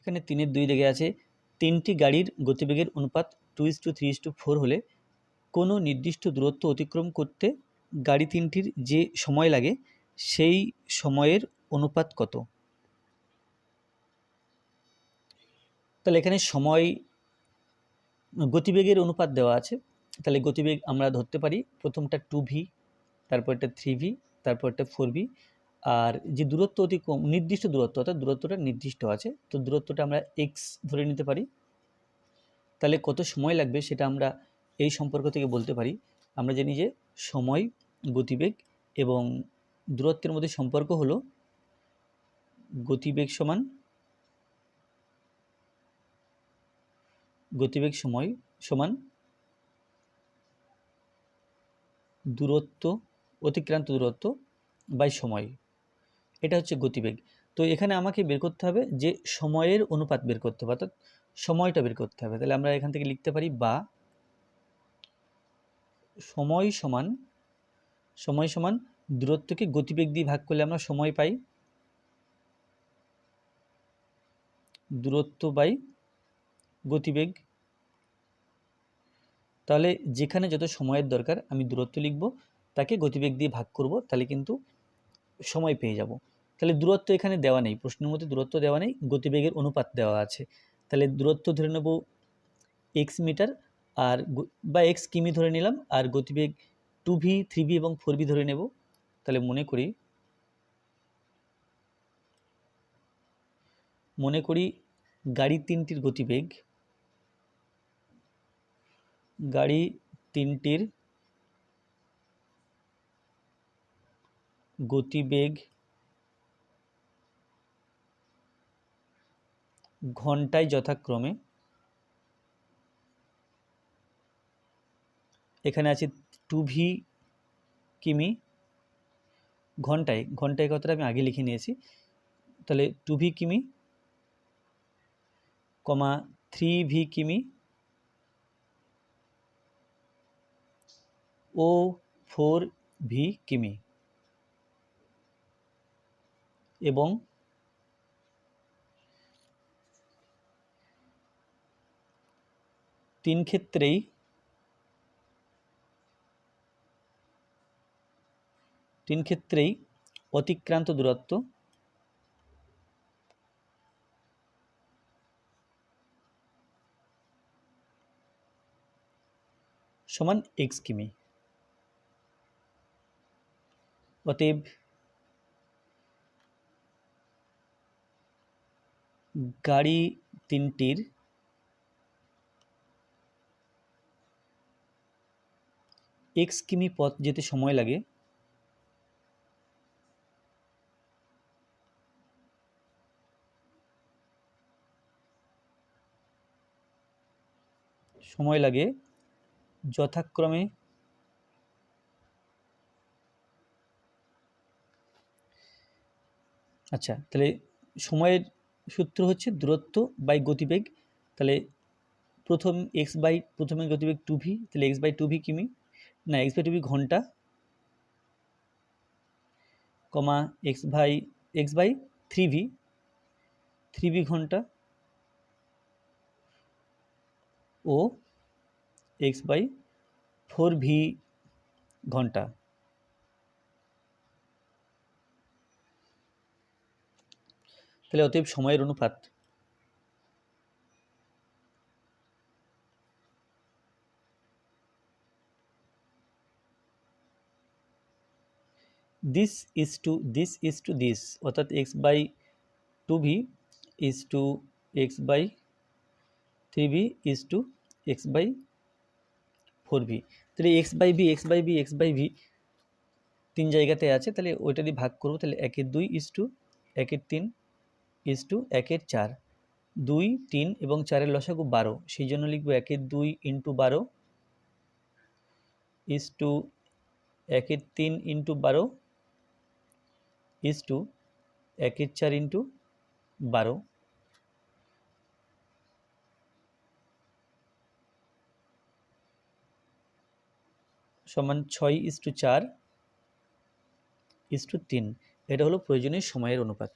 এখানে তিনের দুই দিকে আছে। তিনটি গাড়ির গতিবেগের অনুপাত two is to three is to four হলে কোনো নির্দিষ্ট দূরত্ব অতিক্রম করতে গাড়ি তিনটির যে সময় লাগে, সেই সময়ের অনুপাত কত? তাহলে এখানে সময়, গতিবেগের অনুপাত দেওয়া আছে। তাহলে গতিবেগ আমরা ধরতে পারি প্রথমটা টু ভি তারপরটা থ্রি ভি তারপরটা ফোর ভি আর যে দূরত্ব অতিক্রম নির্দিষ্ট দূরত্ব, অর্থাৎ দূরত্বটা নির্দিষ্ট আছে, তো দূরত্বটা আমরা এক্স ধরে নিতে পারি। তাহলে কত সময় লাগবে সেটা আমরা এই সম্পর্ক থেকে বলতে পারি। আমরা জানি যে সময়, গতিবেগ এবং দূরত্বের মধ্যে সম্পর্ক হলো গতিবেগ সমান গতিবেগ সময় সমান দূরত্ব, অতিক্রান্ত দূরত্ব বাই সময়। এটা হচ্ছে গতিবেগ। তো এখানে আমাকে বের করতে হবে যে সময়ের অনুপাত বের করতে হবে, অর্থাৎ সময়টা বের করতে হবে। তাহলে আমরা এখান থেকে লিখতে পারি বা সময় সমান সময় সমান দূরত্বকে গতিবেগ দিয়ে ভাগ করলে আমরা সময় পাই। দূরত্ব বাই গতিবেগ। তাহলে যেখানে যত সময়ের দরকার আমি দূরত্ব লিখব, তাকে গতিবেগ দিয়ে ভাগ করব, তাহলে কিন্তু সময় পেয়ে যাব। তাহলে দূরত্ব এখানে দেওয়া নেই। প্রশ্নের মধ্যে দূরত্ব দেওয়া নেই, গতিবেগের অনুপাত দেওয়া আছে। তাহলে দূরত্ব ধরে নেব এক্স মিটার আর বা এক্স কিমি ধরে নিলাম আর গতিবেগ টু ভি থ্রি ভি এবং ফোর ভি ধরে নেব। তাহলে মনে করি মনে করি গাড়ি তিনটির গতিবেগ গাড়ি তিনটির গতিবেগ ঘন্টায় যথাক্রমে এখানে আছে টু ভি কিমি ঘন্টায়। ঘন্টায় কথাটা আমি আগে লিখে নিয়েছি। তাহলে টু ভি কিমি কমা থ্রি ভি কিমি ও ফোর ভি কিমি এবং তিন ক্ষেত্রেই তিন ক্ষেত্রেই অতিক্রান্ত দূরত্ব সমান এক্স কিমি। অতএব গাড়ি তিনটির এক্স কিমি পথ যেতে সময় লাগে। সময় লাগে যথাক্রমে আচ্ছা তাহলে সময়ের সূত্র হচ্ছে দূরত্ব বাই গতিবেগ। তাহলে প্রথম এক্স বাই, প্রথমে গতিবেগ টু ভি তাহলে এক্স বাই টু ভি কিমি। না এক্স বাই টু ঘণ্টা, কমা X by X by three V three V ঘণ্টা, ও এক্স বাই ফোর ভি ঘণ্টা। তাহলে অতএব সময়ের অনুপাত this is to this is to this অর্থাৎ X by two V is to X by three V is to X by four V তাহলে X by V X by V X by V তিন জায়গাতে আছে, তাহলে ওইটা দিয়ে ভাগ করব, তাহলে একের দুই ইজ টু একের তিন ইজ টু একের চার দুই, তিন এবং চারের লসাগু বারো, সেই জন্য লিখব একের দুই ইন্টু বারো ইজ টু একের তিন ইন্টু বারো ইজ টু একের চার ইন্টু বারো। সমান ছয় ইস টু চার ইস টু তিন। এটা হলো প্রয়োজনীয় সময়ের অনুপাত।